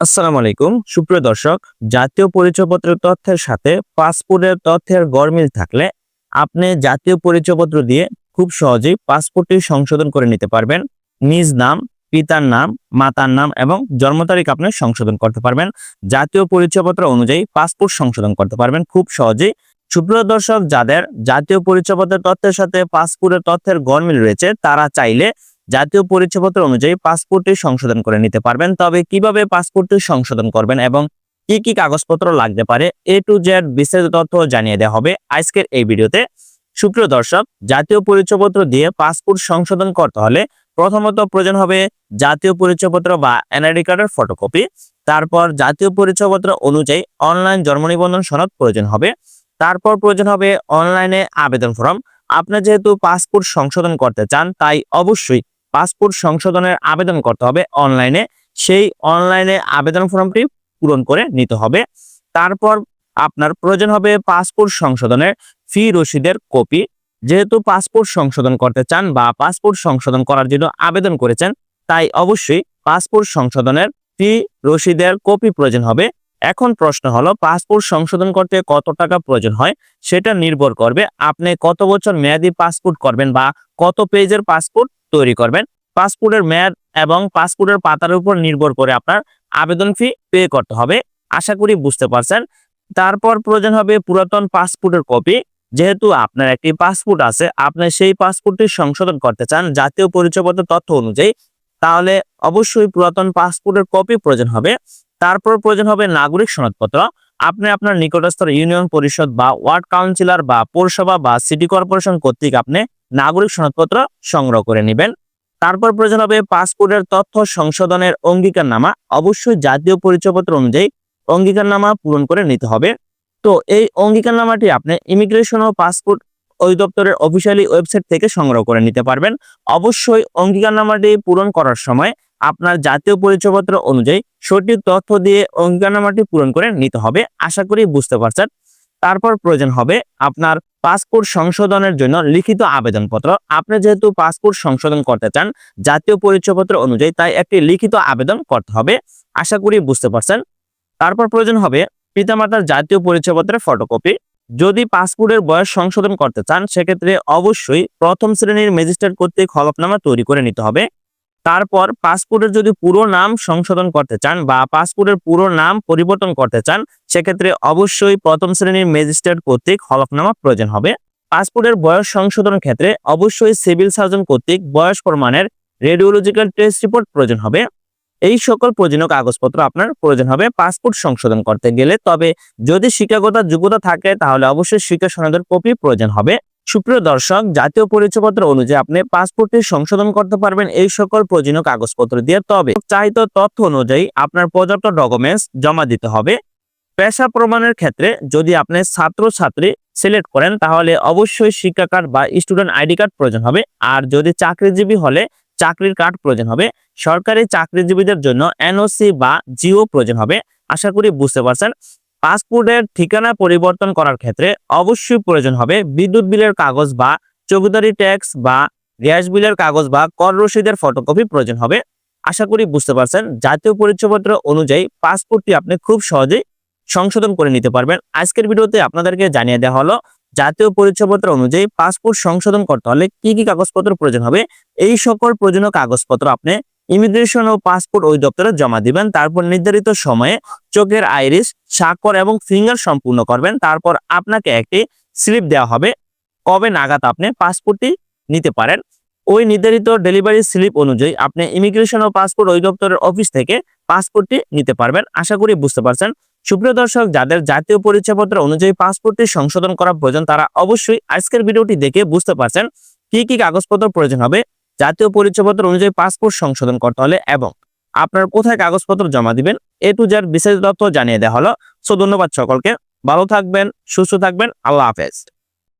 আসসালামু আলাইকুম। সুপ্রিয় দর্শক, জাতীয় পরিচয়পত্রের তথ্যের সাথে পাসপোর্টের তথ্যের গরমিল থাকলে আপনি জাতীয় পরিচয়পত্র দিয়ে খুব সহজেই পাসপোর্টটি সংশোধন করে নিতে পারবেন। নিজ নাম, পিতার নাম, মাতার নাম এবং জন্ম তারিখ আপনি সংশোধন করতে পারবেন। জাতীয় পরিচয়পত্র অনুযায়ী পাসপোর্ট সংশোধন করতে পারবেন খুব সহজেই। সুপ্রিয় দর্শক, যাদের জাতীয় পরিচয়পত্রের তথ্যের সাথে পাসপোর্টের তথ্যের গরমিল রয়েছে, তারা চাইলে জাতীয় পরিচয়পত্র অনুযায়ী পাসপোর্টটি সংশোধন করে নিতে পারবেন। তবে কীভাবে পাসপোর্টটি সংশোধন করবেন এবং কি কি কাগজপত্র লাগতে পারে, এ টু জেড বিস্তারিত তথ্য জানিয়ে দেওয়া হবে আজকের এই ভিডিওতে। সুপ্রিয় দর্শক, জাতীয় পরিচয়পত্র দিয়ে পাসপোর্ট সংশোধন করতে হলে প্রথমত প্রয়োজন হবে জাতীয় পরিচয়পত্র বা এনআইডি কার্ডের ফটোকপি তারপর জাতীয় পরিচয়পত্র অনুযায়ী অনলাইন জন্ম নিবন্ধন সনদ প্রয়োজন হবে। তারপর প্রয়োজন হবে অনলাইনে আবেদন ফর্ম। আপনি যেহেতু পাসপোর্ট সংশোধন করতে চান, তাই অবশ্যই পাসপোর্ট সংশোধনের আবেদন করতে হবে অনলাইনে। সেই অনলাইনে আবেদন ফর্মটি পূরণ করে নিতে হবে। তারপর আপনার প্রয়োজন হবে পাসপোর্ট সংশোধনের ফি রসিদের কপি। যেহেতু পাসপোর্ট সংশোধন করতে চান বা পাসপোর্ট সংশোধন করার জন্য আবেদন করেছেন, তাই অবশ্যই পাসপোর্ট সংশোধনের ফি রসিদের কপি প্রয়োজন হবে। এখন প্রশ্ন হলো, পাসপোর্ট সংশোধন করতে কত টাকা প্রয়োজন হয়? সেটা নির্ভর করবে আপনি কত বছর মেয়াদি পাসপোর্ট করবেন বা কত পেজের পাসপোর্ট তৈরি করবেন। পাসপোর্টের মেয়াদ এবং পাসপোর্টের পাতার উপর নির্ভর করে আপনার আবেদন ফি পে করতে হবে। আশা করি বুঝতে পারছেন। তারপর প্রয়োজন হবে পুরাতন পাসপোর্টের কপি যেহেতু আপনার একটি পাসপোর্ট আছে, আপনি সেই পাসপোর্টটি সংশোধন করতে চান জাতীয় পরিচয়পত্র তথ্য অনুযায়ী, তাহলে অবশ্যই পুরাতন পাসপোর্টের কপি প্রয়োজন হবে। তারপর প্রয়োজন হবে নাগরিক সনদপত্র। আপনি আপনার নিকটস্থ ইউনিয়ন পরিষদ বা ওয়ার্ড কাউন্সিলর বা পৌরসভা বা সিটি কর্পোরেশন কর্তৃক আপনি নাগরিক সনদপত্র সংগ্রহ করে নেবেন। তারপর প্রয়োজন হবে পাসপোর্টের তথ্য সংশোধনের অঙ্গীকারনামা। অবশ্যই জাতীয় পরিচয়পত্র অনুযায়ী অঙ্গীকারনামা পূরণ করে নিতে হবে। তো এই অঙ্গীকারনামাটি আপনি ইমিগ্রেশন ও পাসপোর্ট অধিদপ্তরের অফিসিয়ালি ওয়েবসাইট থেকে সংগ্রহ করে নিতে পারবেন। অবশ্যই অঙ্গীকারনামাটি পূরণ করার সময় আপনার জাতীয় পরিচয়পত্র অনুযায়ী সঠিক তথ্য দিয়ে অঙ্গীকারনামাটি পূরণ করে নিতে হবে। আশা করি বুঝতে পারছেন। তারপর প্রয়োজন হবে আপনার পাসপোর্ট সংশোধনের জন্য লিখিত আবেদনপত্র। আপনি যেহেতু পাসপোর্ট সংশোধন করতে চান জাতীয় পরিচয়পত্র অনুযায়ী তাই একটি লিখিত আবেদন করতে হবে। আশা করি বুঝতে পারছেন। তারপর প্রয়োজন হবে পিতামাতার জাতীয় পরিচয়পত্রের ফটোকপি যদি পাসপোর্টের বয়স সংশোধন করতে চান, সেক্ষেত্রে অবশ্যই প্রথম শ্রেণির ম্যাজিস্ট্রেট কর্তৃক হলফনামা তৈরি করে নিতে হবে। তারপর পাসপোর্টের যদি পুরো নাম সংশোধন করতে চান বা পাসপোর্টের পুরো নাম পরিবর্তন করতে চান, সেক্ষেত্রে অবশ্যই প্রথম শ্রেণির ম্যাজিস্ট্রেট কর্তৃক হলফনামা প্রয়োজন হবে। পাসপোর্টের বয়স সংশোধনের ক্ষেত্রে অবশ্যই সিভিল সার্জন কর্তৃক বয়স প্রমাণের রেডিওলজিক্যাল টেস্ট রিপোর্ট প্রয়োজন হবে। এই সকল প্রয়োজনীয় কাগজপত্র আপনার প্রয়োজন হবে পাসপোর্ট সংশোধন করতে গেলে। তবে যদি শিক্ষাগত যোগ্যতা থাকে, তাহলে অবশ্যই শিক্ষা সনদের কপি প্রয়োজন হবে। সুপ্রিয় দর্শক, জাতীয় পরিচয়পত্র অনুযায়ী আপনি পাসপোর্টটি সংশোধন করতে পারবেন এই সকল প্রয়োজনীয় কাগজপত্র দিয়ে। তবে চাহিত তথ্য অনুযায়ী আপনার পর্যাপ্ত ডকুমেন্টস জমা দিতে হবে। পেশা প্রমাণের ক্ষেত্রে যদি আপনি ছাত্র ছাত্রী সিলেক্ট করেন, তাহলে অবশ্যই শিক্ষা কার্ড বা স্টুডেন্ট আইডি কার্ড প্রয়োজন হবে। আর যদি চাকরিজীবী হলে চাকরির কার্ড প্রয়োজন হবে। সরকারি চাকরিজীবীদের জন্য এনওসি বা জিও প্রয়োজন হবে। আশা করি বুঝতে পারছেন। পাসপোর্টের ঠিকানা পরিবর্তন করার ক্ষেত্রে অবশ্যই প্রয়োজন হবে বিদ্যুৎ বিলের কাগজ বা চৌকিদারি ট্যাক্স বা গ্যাস বিলের কাগজ বা কর রসিদের ফটোকপি প্রয়োজন হবে। আশা করি বুঝতে পারছেন। জাতীয় পরিচয়পত্র অনুযায়ী পাসপোর্টটি আপনি খুব সহজেই সংশোধন করে নিতে পারবেন। আজকের ভিডিওতে আপনাদেরকে জানিয়ে দেওয়া হলো, জাতীয় পরিচয়পত্র অনুযায়ী পাসপোর্ট সংশোধন করতে হলে কি কি কাগজপত্র প্রয়োজন হবে? এই সকল প্রয়োজনীয় কাগজপত্র আপনি ইমিগ্রেশন ও পাসপোর্ট অধিদপ্তরে জমা দিবেন, তারপর নির্ধারিত সময়ে চোখের আইরিস স্বাক্ষর এবং ফিঙ্গার সম্পূর্ণ করবেন, তারপর আপনাকে একটি স্লিপ দেওয়া হবে, কবে নাগাদ আপনি পাসপোর্টটি নিতে পারেন। ওই নির্ধারিত ডেলিভারি স্লিপ অনুযায়ী আপনি ইমিগ্রেশন ও পাসপোর্ট অধিদপ্তরের অফিস থেকে পাসপোর্টটি নিতে পারবেন। আশা করি বুঝতে পারছেন। সুপ্রিয় দর্শক, যাদের জাতীয় পরিচয়পত্র অনুযায়ী পাসপোর্টটি সংশোধন করা প্রয়োজন, তারা অবশ্যই আজকের ভিডিওটি দেখে বুঝতে পারছেন কি কি কাগজপত্র প্রয়োজন হবে। জাতীয় পরিচয়পত্র অনুযায়ী পাসপোর্ট সংশোধন করতে হলে এবং আপনার কোথায় কাগজপত্র জমা দিবেন এ টু জার বিশেষ তথ্য জানিয়ে দেওয়া হলো। সো ধন্যবাদ সকলকে। ভালো থাকবেন, সুস্থ থাকবেন। আল্লাহ হাফেজ।